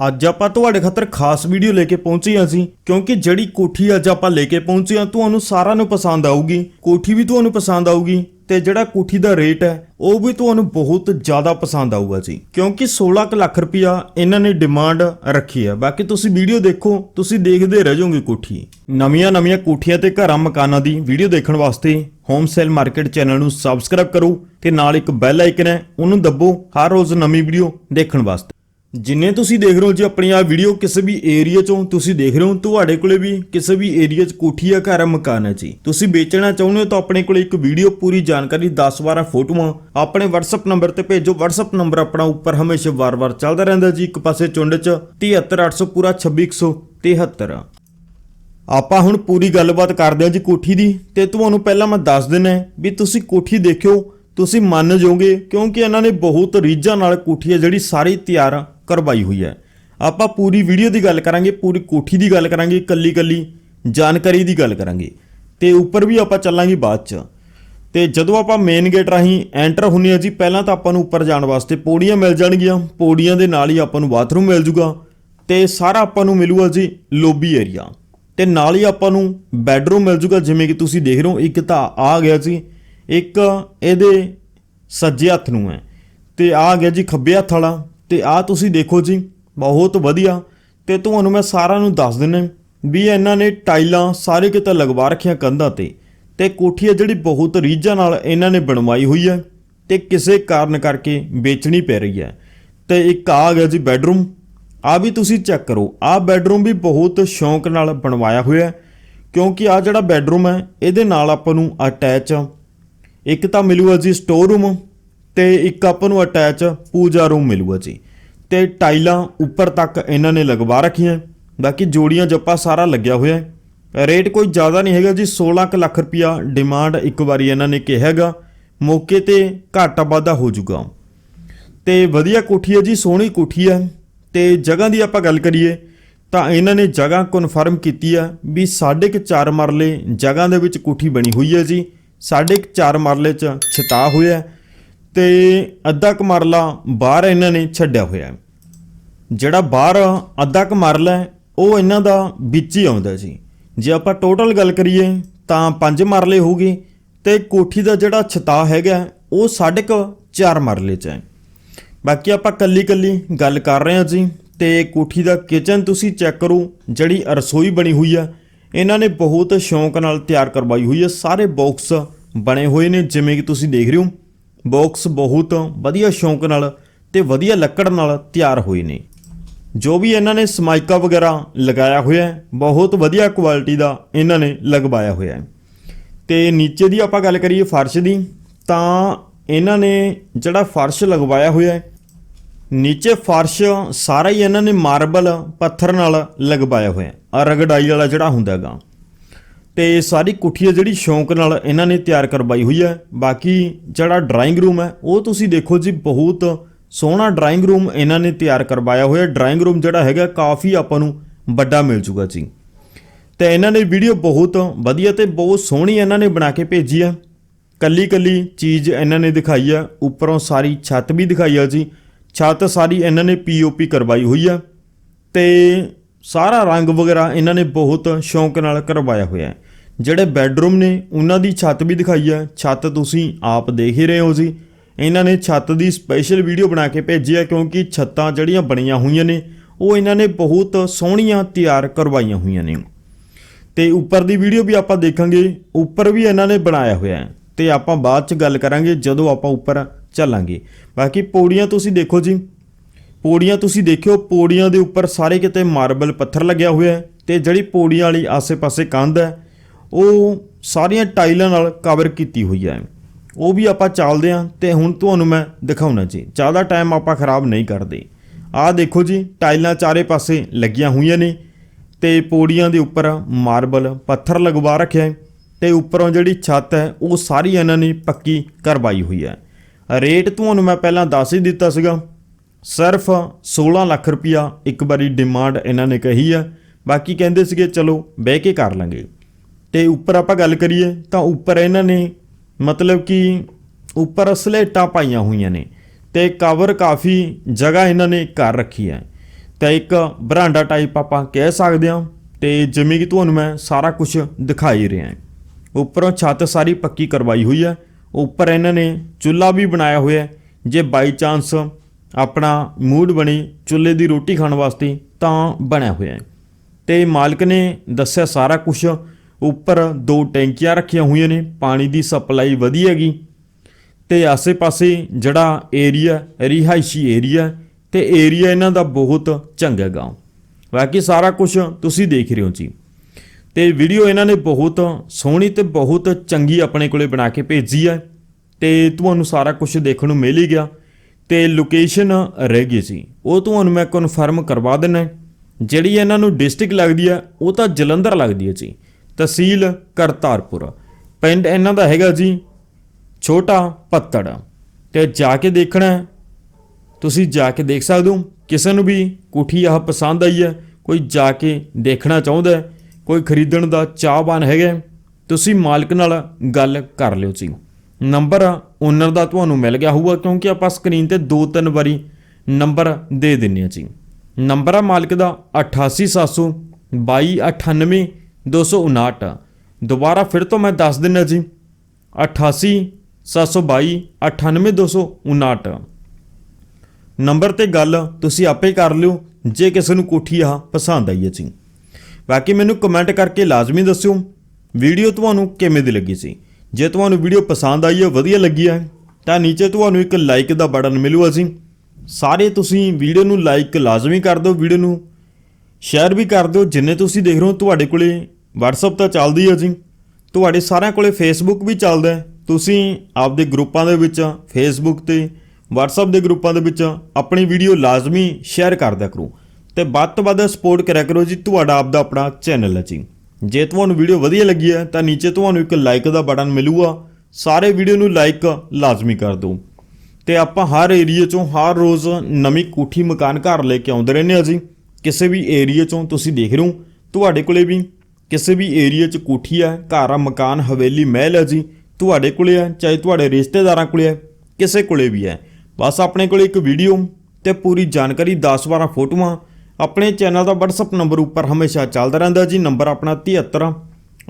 ਅੱਜ ਆਪਾਂ ਤੁਹਾਡੇ ਖਾਤਰ ਖਾਸ ਵੀਡੀਓ ਲੈ ਕੇ ਪਹੁੰਚੇ ਹਾਂ ਅਸੀਂ ਕਿਉਂਕਿ ਜਿਹੜੀ ਕੋਠੀ ਅੱਜ ਆਪਾਂ ਲੈ ਕੇ ਪਹੁੰਚੇ ਹਾਂ, ਤੁਹਾਨੂੰ ਸਾਰਿਆਂ ਨੂੰ ਪਸੰਦ ਆਊਗੀ। ਕੋਠੀ ਵੀ ਤੁਹਾਨੂੰ ਪਸੰਦ ਆਊਗੀ ਤੇ ਜਿਹੜਾ ਕੋਠੀ ਦਾ ਰੇਟ ਹੈ, ਉਹ ਵੀ ਤੁਹਾਨੂੰ ਬਹੁਤ ਜ਼ਿਆਦਾ ਪਸੰਦ ਆਊਗਾ ਜੀ। ਕਿਉਂਕਿ 16 ਕੁ ਲੱਖ ਰੁਪਇਆ ਇਹਨਾਂ ਨੇ ਡਿਮਾਂਡ ਰੱਖੀ ਹੈ। ਬਾਕੀ ਤੁਸੀਂ ਵੀਡੀਓ ਦੇਖੋ, ਤੁਸੀਂ ਦੇਖਦੇ ਰਹਿ ਜਾਓਗੇ ਕੋਠੀ। ਨਵੀਆਂ ਨਵੀਆਂ ਕੋਠੀਆਂ ਤੇ ਘਰਾਂ ਮਕਾਨਾਂ ਦੀ ਵੀਡੀਓ ਦੇਖਣ ਵਾਸਤੇ ਹੋਮ ਸੇਲ ਮਾਰਕੀਟ ਚੈਨਲ ਨੂੰ ਸਬਸਕ੍ਰਾਈਬ ਕਰੋ ਤੇ ਨਾਲ ਇੱਕ ਬੈਲ ਆਈਕਨ ਹੈ, ਉਹਨੂੰ ਦੱਬੋ ਹਰ ਰੋਜ਼ ਨਵੀਂ ਵੀਡੀਓ ਦੇਖਣ ਵਾਸਤੇ। ਜਿੰਨੇ ਤੁਸੀਂ ਦੇਖ ਰਹੇ ਹੋ ਜੀ ਆਪਣੀ ਆ ਵੀਡੀਓ ਕਿਸੇ ਵੀ ਏਰੀਆ ਚੋਂ ਤੁਸੀਂ ਦੇਖ ਰਹੇ ਹੋ, ਤੁਹਾਡੇ ਕੋਲੇ ਵੀ ਕਿਸੇ ਵੀ ਏਰੀਆ 'ਚ ਕੋਠੀ ਆ, ਘਰ ਆ, ਮਕਾਨ ਹੈ ਜੀ। ਤੁਸੀਂ ਵੇਚਣਾ ਚਾਹੁੰਦੇ ਹੋ ਤਾਂ ਆਪਣੇ ਕੋਲੇ ਇੱਕ ਵੀਡੀਓ ਪੂਰੀ ਜਾਣਕਾਰੀ 10-12 ਫੋਟੋਆਂ ਆਪਣੇ WhatsApp ਨੰਬਰ ਤੇ ਭੇਜੋ। WhatsApp ਨੰਬਰ ਆਪਣਾ ਉੱਪਰ ਹਮੇਸ਼ਾ ਵਾਰ-ਵਾਰ ਚੱਲਦਾ ਰਹਿੰਦਾ ਜੀ। ਇੱਕ ਪਾਸੇ ਚੁੰਡ 'ਚ 73800 ਪੂਰਾ 26173 ਆਪਾਂ ਹੁਣ ਪੂਰੀ ਗੱਲਬਾਤ ਕਰਦੇ ਹਾਂ ਜੀ ਕੋਠੀ ਦੀ। ਤੇ ਤੁਹਾਨੂੰ ਪਹਿਲਾਂ ਮੈਂ ਦੱਸ ਦਿੰਨਾ ਵੀ ਤੁਸੀਂ ਕੋਠੀ ਦੇਖਿਓ, ਤੁਸੀਂ ਮੰਨ ਜਾਓਗੇ ਕਿਉਂਕਿ ਇਹਨਾਂ ਨੇ ਬਹੁਤ ਰੀਝਾਂ ਨਾਲ ਕੋਠੀ ਹੈ ਜਿਹੜੀ ਸਾਰੀ ਤਿਆਰ ਕਰਵਾਈ ਹੋਈ ਹੈ। ਆਪਾਂ ਪੂਰੀ ਵੀਡੀਓ ਦੀ ਗੱਲ ਕਰਾਂਗੇ, ਪੂਰੀ ਕੋਠੀ ਦੀ ਗੱਲ ਕਰਾਂਗੇ ਕੱਲੀ ਕੱਲੀ ਜਾਣਕਾਰੀ ਦੀ ਗੱਲ ਕਰਾਂਗੇ। ਤੇ ਉੱਪਰ ਵੀ ਆਪਾਂ ਚੱਲਾਂਗੇ ਬਾਅਦ ਚ। ਤੇ ਜਦੋਂ ਆਪਾਂ ਮੇਨ ਗੇਟ ਰਾਹੀਂ ਐਂਟਰ ਹੁੰਨੇ ਆ ਜੀ, ਪਹਿਲਾਂ ਤਾਂ ਆਪਾਂ ਨੂੰ ਉੱਪਰ ਜਾਣ ਵਾਸਤੇ ਪੌੜੀਆਂ ਮਿਲ ਜਾਣਗੀਆਂ। ਪੌੜੀਆਂ ਦੇ ਨਾਲ ਹੀ ਆਪਾਂ ਨੂੰ ਬਾਥਰੂਮ ਮਿਲ ਜੂਗਾ। ਤੇ ਸਾਰਾ ਆਪਾਂ ਨੂੰ ਮਿਲੂਗਾ ਜੀ ਲੋਬੀ ਏਰੀਆ ਤੇ ਨਾਲ ਹੀ ਆਪਾਂ ਨੂੰ ਬੈੱਡਰੂਮ ਮਿਲ ਜੂਗਾ, ਜਿਵੇਂ ਕਿ ਤੁਸੀਂ ਦੇਖ ਰਹੇ ਹੋ, ਇੱਕ ਤਾਂ ਆ ਗਿਆ ਜੀ। ਇੱਕ ਇਹਦੇ ਸੱਜੇ ਹੱਥ ਨੂੰ ਹੈ। ਤੇ ਆ ਗਿਆ ਜੀ ਖੱਬੇ ਹੱਥ ਵਾਲਾ। ਤੇ ਆ ਤੁਸੀਂ ਦੇਖੋ ਜੀ, ਬਹੁਤ ਵਧੀਆ। ਤੇ ਤੁਹਾਨੂੰ ਮੈਂ ਸਾਰਿਆਂ ਨੂੰ ਦੱਸ ਦਿੰਨਾ ਵੀ ਇਹਨਾਂ ਨੇ ਟਾਈਲਾਂ ਸਾਰੇ ਕਿਤੇ ਲਗਵਾ ਰੱਖੀਆਂ ਕੰਧਾਂ ਤੇ ਤੇ ਕੋਠੀ ਹੈ ਜਿਹੜੀ ਬਹੁਤ ਰੀਝਾਂ ਨਾਲ ਇਹਨਾਂ ਨੇ ਬਣਵਾਈ ਹੋਈ ਹੈ ਤੇ ਕਿਸੇ ਕਾਰਨ ਕਰਕੇ ਵੇਚਣੀ ਪੈ ਰਹੀ ਹੈ। ਤੇ ਇੱਕ ਆ ਗਿਆ ਜੀ ਬੈੱਡਰੂਮ। ਆ ਵੀ ਤੁਸੀਂ ਚੈੱਕ ਕਰੋ ਆ ਬੈੱਡਰੂਮ ਵੀ ਬਹੁਤ ਸ਼ੌਂਕ ਨਾਲ ਬਣਵਾਇਆ ਹੋਇਆ ਕਿਉਂਕਿ ਆ ਜਿਹੜਾ ਬੈੱਡਰੂਮ ਹੈ, ਇਹਦੇ ਨਾਲ ਆਪਾਂ ਨੂੰ ਅਟੈਚ ਇੱਕ ਤਾਂ ਮਿਲੂਗਾ ਜੀ ਸਟੋਰ ਰੂਮ। ਤੇ ਇੱਕ ਆਪਾਂ ਨੂੰ ਅਟੈਚ ਪੂਜਾ ਰੂਮ ਮਿਲੂਗਾ ਜੀ। ਤੇ ਟਾਈਲਾਂ ਉੱਪਰ ਤੱਕ ਇਹਨਾਂ ਨੇ ਲਗਵਾ ਰੱਖੀਆਂ। ਬਾਕੀ ਜੋੜੀਆਂ ਜੱਪਾ ਸਾਰਾ ਲੱਗਿਆ ਹੋਇਆ ਹੈ। ਰੇਟ ਕੋਈ ਜ਼ਿਆਦਾ ਨਹੀਂ ਹੈਗਾ ਜੀ 16 ਕੁ ਲੱਖ ਰੁਪਿਆ ਡਿਮਾਂਡ ਇੱਕ ਵਾਰੀ ਇਹਨਾਂ ਨੇ ਕਿਹਾ ਹੈਗਾ। ਮੌਕੇ ਤੇ ਘਾਟਾ ਵਾਧਾ ਹੋ ਜਾਊਗਾ ਤੇ ਵਧੀਆ ਕੋਠੀ ਹੈ ਜੀ, ਸੋਹਣੀ ਕੋਠੀ ਹੈ। ਤੇ ਜਗ੍ਹਾ ਦੀ ਆਪਾਂ ਗੱਲ ਕਰੀਏ, ਤਾਂ ਇਹਨਾਂ ਨੇ ਜਗ੍ਹਾ ਕਨਫਰਮ ਕੀਤੀ ਹੈ ਵੀ ਸਾਢੇ ਕੁ ਚਾਰ ਮਰਲੇ ਜਗ੍ਹਾ ਦੇ ਵਿੱਚ ਕੋਠੀ ਬਣੀ ਹੋਈ ਹੈ ਜੀ। ਸਾਢੇ ਕੁ ਚਾਰ ਮਰਲੇ ਚ ਛਤਾ ਹੋਇਆ ਤੇ ਅੱਧਾ ਕੁ ਮਰਲਾ ਬਾਹਰ ਇਹਨਾਂ ਨੇ ਛੱਡਿਆ ਹੋਇਆ ਹੈ। ਜਿਹੜਾ ਬਾਹਰ ਅੱਧਾ ਕੁ ਮਰਲਾ ਉਹ ਇਹਨਾਂ ਦਾ ਵਿੱਚ ਹੀ ਆਉਂਦਾ ਜੀ। ਜੇ ਆਪਾਂ ਟੋਟਲ ਗੱਲ ਕਰੀਏ, ਤਾਂ ਪੰਜ ਮਰਲੇ ਹੋਊਗੇ ਤੇ ਕੋਠੀ ਦਾ ਜਿਹੜਾ ਛਤਾ ਹੈਗਾ, ਉਹ ਸਾਢੇ ਕੁ ਚਾਰ ਮਰਲੇ ਚ ਹੈ। ਬਾਕੀ ਆਪਾਂ ਕੱਲੀ ਕੱਲੀ ਗੱਲ ਕਰ ਰਹੇ ਹਾਂ ਜੀ ਤੇ ਕੋਠੀ ਦਾ ਕਿਚਨ ਤੁਸੀਂ ਚੈੱਕ ਕਰੋ, ਜਿਹੜੀ ਰਸੋਈ ਬਣੀ ਹੋਈ ਆ, ਇਹਨਾਂ ਨੇ ਬਹੁਤ ਸ਼ੌਂਕ ਨਾਲ ਤਿਆਰ ਕਰਵਾਈ ਹੋਈ ਹੈ ਸਾਰੇ ਬਾਕਸ ਬਣੇ ਹੋਏ ਨੇ, ਜਿਵੇਂ ਕਿ ਤੁਸੀਂ ਦੇਖ ਰਹੇ ਹੋ। ਬਾਕਸ ਬਹੁਤ ਵਧੀਆ ਸ਼ੌਂਕ ਨਾਲ ਤੇ ਵਧੀਆ ਲੱਕੜ ਨਾਲ ਤਿਆਰ ਹੋਏ ਨੇ। ਜੋ ਵੀ ਇਹਨਾਂ ਨੇ ਸਮਾਈਕਾ ਵਗੈਰਾ ਲਗਾਇਆ ਹੋਇਆ ਹੈ, ਬਹੁਤ ਵਧੀਆ ਕੁਆਲਿਟੀ ਦਾ ਇਹਨਾਂ ਨੇ ਲਗਵਾਇਆ ਹੋਇਆ ਹੈ। ਤੇ ਨੀਚੇ ਦੀ ਆਪਾਂ ਗੱਲ ਕਰੀਏ ਫਰਸ਼ ਦੀ, ਤਾਂ ਇਹਨਾਂ ਨੇ ਜਿਹੜਾ ਫਰਸ਼ ਲਗਵਾਇਆ ਹੋਇਆ ਹੈ, ਨੀਚੇ ਫਰਸ਼ ਸਾਰਾ ਹੀ ਇਹਨਾਂ ਨੇ ਮਾਰਬਲ, ਪੱਥਰ ਨਾਲ ਲਗਵਾਇਆ ਹੋਇਆ ਹੈ। ਆ ਰਗੜਾਈ ਵਾਲਾ ਜਿਹੜਾ ਹੁੰਦਾ ਹੈਗਾ। ਤੇ ਸਾਰੀ ਕੁੱਠੀ ਹੈ ਜਿਹੜੀ ਸ਼ੌਂਕ ਨਾਲ ਇਹਨਾਂ ਨੇ ਤਿਆਰ ਕਰਵਾਈ ਹੋਈ ਹੈ। ਬਾਕੀ ਜਿਹੜਾ ਡਰਾਇੰਗ ਰੂਮ ਹੈ, ਉਹ ਤੁਸੀਂ ਦੇਖੋ ਜੀ, ਬਹੁਤ ਸੋਹਣਾ ਡਰਾਇੰਗ ਰੂਮ ਇਹਨਾਂ ਨੇ ਤਿਆਰ ਕਰਵਾਇਆ ਹੋਇਆ। ਡਰਾਇੰਗ ਰੂਮ ਜਿਹੜਾ ਹੈਗਾ, ਕਾਫੀ ਆਪਾਂ ਨੂੰ ਵੱਡਾ ਮਿਲ ਜੂਗਾ ਜੀ। ਤੇ ਇਹਨਾਂ ਨੇ ਵੀਡੀਓ ਬਹੁਤ ਵਧੀਆ ਤੇ ਬਹੁਤ ਸੋਹਣੀ ਇਹਨਾਂ ਨੇ ਬਣਾ ਕੇ ਭੇਜੀ ਆ। ਕੱਲੀ ਕੱਲੀ ਚੀਜ਼ ਇਹਨਾਂ ਨੇ ਦਿਖਾਈ ਆ। ਉੱਪਰੋਂ ਸਾਰੀ ਛੱਤ ਵੀ ਦਿਖਾਈ ਆ ਜੀ। ਛੱਤ ਸਾਰੀ ਇਹਨਾਂ ਨੇ ਪੀਓਪੀ ਕਰਵਾਈ ਹੋਈ ਆ। ਤੇ ਸਾਰਾ ਰੰਗ ਵਗੈਰਾ ਇਹਨਾਂ ਨੇ ਬਹੁਤ ਸ਼ੌਂਕ ਨਾਲ ਕਰਵਾਇਆ ਹੋਇਆ ਹੈ। ਜਿਹੜੇ ਬੈੱਡਰੂਮ ਨੇ, ਉਹਨਾਂ ਦੀ ਛੱਤ ਵੀ ਦਿਖਾਈ ਹੈ। ਛੱਤ ਤੁਸੀਂ ਆਪ ਦੇਖ ਹੀ ਰਹੇ ਹੋ ਜੀ। ਇਹਨਾਂ ਨੇ ਛੱਤ ਦੀ ਸਪੈਸ਼ਲ ਵੀਡੀਓ ਬਣਾ ਕੇ ਭੇਜੀ ਹੈ ਕਿਉਂਕਿ ਛੱਤਾਂ ਜਿਹੜੀਆਂ ਬਣੀਆਂ ਹੋਈਆਂ ਨੇ, ਉਹ ਇਹਨਾਂ ਨੇ ਬਹੁਤ ਸੋਹਣੀਆਂ ਤਿਆਰ ਕਰਵਾਈਆਂ ਹੋਈਆਂ ਨੇ। ਤੇ ਉੱਪਰ ਦੀ ਵੀਡੀਓ ਵੀ ਆਪਾਂ ਦੇਖਾਂਗੇ। ਉੱਪਰ ਵੀ ਇਹਨਾਂ ਨੇ ਬਣਾਇਆ ਹੋਇਆ ਹੈ। ਤੇ ਆਪਾਂ ਬਾਅਦ ਚ ਗੱਲ ਕਰਾਂਗੇ ਜਦੋਂ ਆਪਾਂ ਉੱਪਰ ਚੱਲਾਂਗੇ। ਬਾਕੀ ਪੌੜੀਆਂ ਤੁਸੀਂ ਦੇਖੋ ਜੀ। ਪੌੜੀਆਂ ਤੁਸੀਂ ਦੇਖਿਓ, ਪੌੜੀਆਂ ਦੇ ਉੱਪਰ ਸਾਰੇ ਕਿਤੇ ਮਾਰਬਲ ਪੱਥਰ ਲੱਗਿਆ ਹੋਇਆ ਹੈ ਤੇ ਜਿਹੜੀ ਪੌੜੀਆਂ ਵਾਲੀ ਆਸੇ-ਪਾਸੇ ਕੰਧ ਹੈ, ਉਹ ਸਾਰੀਆਂ ਟਾਈਲਾਂ ਨਾਲ ਕਵਰ ਕੀਤੀ ਹੋਈ ਹੈ। ਉਹ ਵੀ ਆਪਾਂ ਚੱਲਦੇ ਹਾਂ ਤੇ ਹੁਣ ਤੁਹਾਨੂੰ ਮੈਂ ਦਿਖਾਉਣਾ ਜੀ। ਜ਼ਿਆਦਾ ਟਾਈਮ ਆਪਾਂ ਖਰਾਬ ਨਹੀਂ ਕਰਦੇ। ਆਹ ਦੇਖੋ ਜੀ, ਟਾਈਲਾਂ ਚਾਰੇ ਪਾਸੇ ਲੱਗੀਆਂ ਹੋਈਆਂ ਨੇ ਤੇ ਪੌੜੀਆਂ ਦੇ ਉੱਪਰ ਮਾਰਬਲ ਪੱਥਰ ਲਗਵਾ ਰੱਖਿਆ ਹੈ ਤੇ ਉੱਪਰੋਂ ਜਿਹੜੀ ਛੱਤ ਹੈ, ਉਹ ਸਾਰੀ ਇਹਨਾਂ ਨੇ ਪੱਕੀ ਕਰਵਾਈ ਹੋਈ ਹੈ। ਰੇਟ ਤੁਹਾਨੂੰ ਮੈਂ ਪਹਿਲਾਂ ਦੱਸ ਹੀ ਦਿੱਤਾ ਸੀਗਾ। ਸਿਰਫ 16 ਲੱਖ ਰੁਪਇਆ ਇੱਕ ਵਾਰੀ ਡਿਮਾਂਡ ਇਹਨਾਂ ਨੇ ਕਹੀ ਆ। ਬਾਕੀ ਕਹਿੰਦੇ ਸੀਗੇ, ਚਲੋ ਬਹਿ ਕੇ ਕਰ ਲਾਂਗੇ। ਤੇ ਉੱਪਰ ਆਪਾਂ ਗੱਲ ਕਰੀਏ ਤਾਂ ਉੱਪਰ ਇਹਨਾਂ ਨੇ ਮਤਲਬ ਕਿ ਉੱਪਰ ਸਲੇਟਾਂ ਪਾਈਆਂ ਹੋਈਆਂ ਨੇ ਤੇ ਕਵਰ ਕਾਫੀ ਜਗ੍ਹਾ ਇਹਨਾਂ ਨੇ ਕਰ ਰੱਖੀ ਹੈ। ਤਾਂ ਇੱਕ ਬਰਾਂਡਾ ਟਾਈਪ ਆਪਾਂ ਕਹਿ ਸਕਦੇ ਹਾਂ ਤੇ ਜਿਵੇਂ ਕਿ ਤੁਹਾਨੂੰ ਮੈਂ ਸਾਰਾ ਕੁਝ ਦਿਖਾਈ ਰਿਹਾ ਹਾਂ। ਉੱਪਰੋਂ ਛੱਤ ਸਾਰੀ ਪੱਕੀ ਕਰਵਾਈ ਹੋਈ ਹੈ। ਉੱਪਰ ਇਹਨਾਂ ਨੇ ਚੁੱਲ੍ਹਾ ਵੀ ਬਣਾਇਆ ਹੋਇਆ ਜੇ ਬਾਈ ਚਾਂਸ ਆਪਣਾ ਮੂਡ ਬਣੇ ਚੁੱਲ੍ਹੇ ਦੀ ਰੋਟੀ ਖਾਣ ਵਾਸਤੇ ਤਾਂ ਬਣਿਆ ਹੋਇਆ ਹੈ। ਤੇ ਮਾਲਕ ਨੇ ਦੱਸਿਆ ਸਾਰਾ ਕੁਝ ਉੱਪਰ ਦੋ ਟੈਂਕੀਆਂ ਰੱਖੀਆਂ ਹੋਈਆਂ ਨੇ, ਪਾਣੀ ਦੀ ਸਪਲਾਈ ਵਧੀਆ ਹੈਗੀ। ਤੇ ਆਸੇ-ਪਾਸੇ ਜਿਹੜਾ ਏਰੀਆ, ਰਿਹਾਇਸ਼ੀ ਏਰੀਆ, ਤੇ ਏਰੀਆ ਇਹਨਾਂ ਦਾ ਬਹੁਤ ਚੰਗਾ ਗਾ ਬਾਕੀ ਸਾਰਾ ਕੁਝ ਤੁਸੀਂ ਦੇਖ ਰਹੇ ਹੋ ਜੀ। ਤੇ ਵੀਡੀਓ ਇਹਨਾਂ ਨੇ ਬਹੁਤ ਸੋਹਣੀ ਤੇ ਬਹੁਤ ਚੰਗੀ ਆਪਣੇ ਕੋਲੇ ਬਣਾ ਕੇ ਭੇਜੀ ਹੈ। ਤੇ ਤੁਹਾਨੂੰ ਸਾਰਾ ਕੁਝ ਦੇਖਣ ਨੂੰ ਮਿਲ ਹੀ ਗਿਆ। ਤੇ ਲੋਕੇਸ਼ਨ ਰਹਿ ਗਈ ਸੀ। ਉਹ ਤੁਹਾਨੂੰ ਮੈਂ ਕਨਫਰਮ ਕਰਵਾ ਦਿੰਨਾ ਜਿਹੜੀ ਇਹਨਾਂ ਨੂੰ ਡਿਸਟ੍ਰਿਕਟ ਲੱਗਦੀ ਹੈ ਉਹ ਤਾਂ ਜਲੰਧਰ ਲੱਗਦੀ ਹੈ ਜੀ। ਤਹਿਸੀਲ ਕਰਤਾਰਪੁਰ। ਪਿੰਡ ਇਹਨਾਂ ਦਾ ਹੈਗਾ ਜੀ ਛੋਟਾ ਪੱਤੜ। ਤੇ ਜਾ ਕੇ ਦੇਖਣਾ ਤੁਸੀਂ ਜਾ ਕੇ ਦੇਖ ਸਕਦੇ ਹੋ। ਕਿਸੇ ਨੂੰ ਵੀ ਕੋਠੀ ਆਹ ਪਸੰਦ ਆਈ ਹੈ, ਕੋਈ ਜਾ ਕੇ ਦੇਖਣਾ ਚਾਹੁੰਦਾ ਕੋਈ ਖਰੀਦਣ ਦਾ ਚਾਹਵਾਨ ਹੈਗਾ ਤੁਸੀਂ ਮਾਲਕ ਨਾਲ ਗੱਲ ਕਰ ਲਿਓ ਜੀ। ਨੰਬਰ ਓਨਰ ਦਾ ਤੁਹਾਨੂੰ ਮਿਲ ਗਿਆ ਹੋਊਗਾ ਕਿਉਂਕਿ ਆਪਾਂ ਸਕਰੀਨ ਤੇ ਦੋ ਤਿੰਨ ਵਾਰੀ ਨੰਬਰ ਦੇ ਦਿੰਨੇ ਆ ਜੀ। ਨੰਬਰ ਆ ਮਾਲਕ ਦਾ 88700 2298 259 ਦੁਬਾਰਾ ਫਿਰ ਤੋਂ ਮੈਂ ਦੱਸ ਦਿੰਨਾ ਜੀ 88 722 98259 ਨੰਬਰ ਤੇ ਗੱਲ ਤੁਸੀਂ ਆਪੇ ਕਰ ਲਿਓ, ਜੇ ਕਿਸੇ ਨੂੰ ਕੋਠੀ ਆ ਪਸੰਦ ਆਈ ਹੈ ਜੀ। ਬਾਕੀ ਮੈਨੂੰ ਕਮੈਂਟ ਕਰਕੇ ਲਾਜ਼ਮੀ ਦੱਸਿਓ ਵੀਡੀਓ ਤੁਹਾਨੂੰ ਕਿਵੇਂ ਦੀ ਲੱਗੀ ਸੀ। ਜੇ ਤੁਹਾਨੂੰ ਵੀਡੀਓ ਪਸੰਦ ਆਈ ਹੈ, ਵਧੀਆ ਲੱਗੀ ਹੈ, ਤਾਂ ਨੀਚੇ ਤੁਹਾਨੂੰ ਇੱਕ ਲਾਈਕ ਦਾ ਬਟਨ ਮਿਲੂਗਾ ਜੀ ਸਾਰੇ ਤੁਸੀਂ ਵੀਡੀਓ ਨੂੰ ਲਾਈਕ ਲਾਜ਼ਮੀ ਕਰ ਦਿਓ, ਵੀਡੀਓ ਨੂੰ ਸ਼ੇਅਰ ਵੀ ਕਰ ਦਿਓ। ਜਿੰਨੇ ਤੁਸੀਂ ਦੇਖ ਰਹੇ ਹੋ, ਤੁਹਾਡੇ ਕੋਲੇ WhatsApp ਤਾਂ ਚੱਲਦੀ ਹੈ ਜੀ। ਤੁਹਾਡੇ ਸਾਰਿਆਂ ਕੋਲੇ Facebook ਵੀ ਚੱਲਦਾ ਤੁਸੀਂ ਆਪਦੇ ਗਰੁੱਪਾਂ ਦੇ ਵਿੱਚ, Facebook ਤੇ, WhatsApp ਦੇ ਗਰੁੱਪਾਂ ਦੇ ਵਿੱਚ ਆਪਣੀ ਵੀਡੀਓ ਲਾਜ਼ਮੀ ਸ਼ੇਅਰ ਕਰਦਿਆ ਕਰੋ। ਤੇ ਵੱਧ ਤੋਂ ਵੱਧ ਸਪੋਰਟ ਕਰਿਆ ਕਰੋ ਜੀ, ਤੁਹਾਡਾ ਆਪਦਾ ਆਪਣਾ ਚੈਨਲ ਹੈ ਜੀ। ਜੇ ਤੁਹਾਨੂੰ ਵੀਡੀਓ ਵਧੀਆ ਲੱਗੀ ਹੈ, ਤਾਂ ਨੀਚੇ ਤੁਹਾਨੂੰ ਇੱਕ ਲਾਈਕ ਦਾ ਬਟਨ ਮਿਲੂਗਾ। ਸਾਰੇ ਵੀਡੀਓ ਨੂੰ ਲਾਈਕ ਲਾਜ਼ਮੀ ਕਰ ਦਿਓ। ਤੇ ਆਪਾਂ ਹਰ ਏਰੀਆ ਚੋਂ ਹਰ ਰੋਜ਼ ਨਵੀਂ ਕੋਠੀ ਮਕਾਨ ਘਰ ਲੈ ਕੇ ਆਉਂਦੇ ਰਹਿੰਦੇ ਆ ਜੀ। ਕਿਸੇ ਵੀ ਏਰੀਆ ਚੋਂ ਤੁਸੀਂ ਦੇਖ ਰਹੇ ਹੋ। ਤੁਹਾਡੇ ਕੋਲੇ ਵੀ ਕਿਸੇ ਵੀ ਏਰੀਆ 'ਚ ਕੋਠੀ ਹੈ, ਘਰ ਆ, ਮਕਾਨ, ਹਵੇਲੀ, ਮਹਿਲ ਹੈ ਜੀ। ਤੁਹਾਡੇ ਕੋਲੇ ਹੈ, ਚਾਹੇ ਤੁਹਾਡੇ ਰਿਸ਼ਤੇਦਾਰਾਂ ਕੋਲੇ ਹੈ, ਕਿਸੇ ਕੋਲੇ ਵੀ ਹੈ। ਬਸ ਆਪਣੇ ਕੋਲੇ ਇੱਕ ਵੀਡੀਓ ਤੇ ਪੂਰੀ ਜਾਣਕਾਰੀ 10-12 ਫੋਟੋਆਂ ਆਪਣੇ ਚੈਨਲ ਦਾ WhatsApp ਨੰਬਰ ਉੱਪਰ ਹਮੇਸ਼ਾ ਚੱਲਦਾ ਰਹਿੰਦਾ ਜੀ, ਨੰਬਰ ਆਪਣਾ 73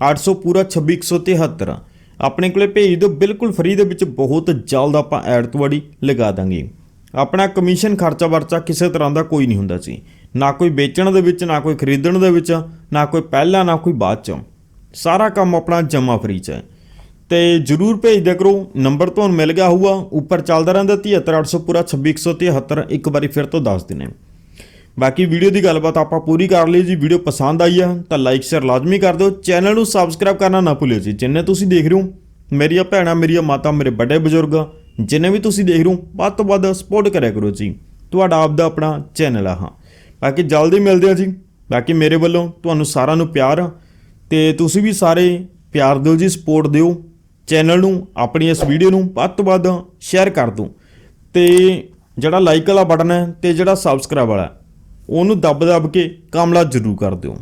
800 ਪੂਰਾ 26173 ਆਪਣੇ ਕੋਲੇ ਭੇਜ ਦਿਓ, ਬਿਲਕੁਲ ਫ੍ਰੀ ਦੇ ਵਿੱਚ ਬਹੁਤ ਜਲਦ ਆਪਾਂ ਐਡ ਤੁਹਾਡੀ ਲਗਾ ਦਾਂਗੇ। ਆਪਣਾ ਕਮਿਸ਼ਨ ਖਰਚਾ ਵਰਚਾ ਕਿਸੇ ਤਰ੍ਹਾਂ ਦਾ ਕੋਈ ਨਹੀਂ ਹੁੰਦਾ ਜੀ ਨਾ ਕੋਈ ਵੇਚਣ ਦੇ ਵਿੱਚ, ਨਾ ਕੋਈ ਖਰੀਦਣ ਦੇ ਵਿੱਚ, ਨਾ ਕੋਈ ਪਹਿਲਾਂ, ਨਾ ਕੋਈ ਬਾਅਦ ਚ। ਸਾਰਾ ਕੰਮ ਆਪਣਾ ਜਮਾ ਫਰੀ ਚ ਹੈ। ਤੇ ਜਰੂਰ ਭੇਜ ਦਿਆ ਕਰੋ, ਨੰਬਰ ਤੁਹਾਨੂੰ ਮਿਲ ਗਿਆ ਹੋਊਗਾ, ਉੱਪਰ ਚੱਲਦਾ ਰਹਿੰਦਾ 73800 ਪੂਰਾ 26173 ਇੱਕ ਵਾਰੀ ਫਿਰ ਤੋਂ ਦੱਸ ਦਿੰਨੇ ਬਾਕੀ ਵੀਡੀਓ ਦੀ ਗੱਲਬਾਤ ਆਪਾਂ ਪੂਰੀ ਕਰ ਲਈ ਜੀ। ਵੀਡੀਓ ਪਸੰਦ ਆਈ ਆ ਤਾਂ ਲਾਈਕ ਸ਼ੇਅਰ ਲਾਜ਼ਮੀ ਕਰ ਦਿਓ। ਚੈਨਲ ਨੂੰ ਸਬਸਕ੍ਰਾਈਬ ਕਰਨਾ ਨਾ ਭੁੱਲਿਓ ਜੀ। ਜਿੰਨੇ ਤੁਸੀਂ ਦੇਖ ਰਹੇ ਹੋ, ਮੇਰੀਆਂ ਭੈਣਾਂ, ਮੇਰੀਆਂ ਮਾਤਾ, ਮੇਰੇ ਵੱਡੇ ਬਜ਼ੁਰਗ, ਜਿੰਨੇ ਵੀ ਤੁਸੀਂ ਦੇਖ ਰਹੇ ਹੋ, ਵੱਧ ਤੋਂ ਵੱਧ ਸਪੋਰਟ ਕਰਿਆ ਕਰੋ ਜੀ। ਤੁਹਾਡਾ ਆਪਦਾ ਆਪਣਾ ਚੈਨਲ ਆ ਹਾਂ। ਬਾਕੀ ਜਲਦੀ ਮਿਲਦੇ ਆ ਜੀ। ਬਾਕੀ ਮੇਰੇ ਵੱਲੋਂ ਤੁਹਾਨੂੰ ਸਾਰਿਆਂ ਨੂੰ ਪਿਆਰ ਤੇ ਤੁਸੀਂ ਵੀ ਸਾਰੇ ਪਿਆਰ ਦਿਓ ਜੀ ਸਪੋਰਟ ਦਿਓ। ਚੈਨਲ ਨੂੰ, ਆਪਣੀ ਇਸ ਵੀਡੀਓ ਨੂੰ ਵੱਧ ਤੋਂ ਵੱਧ ਸ਼ੇਅਰ ਕਰ ਦਿਓ। ਤੇ ਜਿਹੜਾ ਲਾਈਕ ਵਾਲਾ ਬਟਨ ਹੈ ਤੇ ਜਿਹੜਾ ਸਬਸਕ੍ਰਾਈਬ ਵਾਲਾ ਉਹਨੂੰ ਦੱਬ ਦੱਬ ਕੇ ਕਾਮਲਾ ਜ਼ਰੂਰ ਕਰ ਦਿਓ।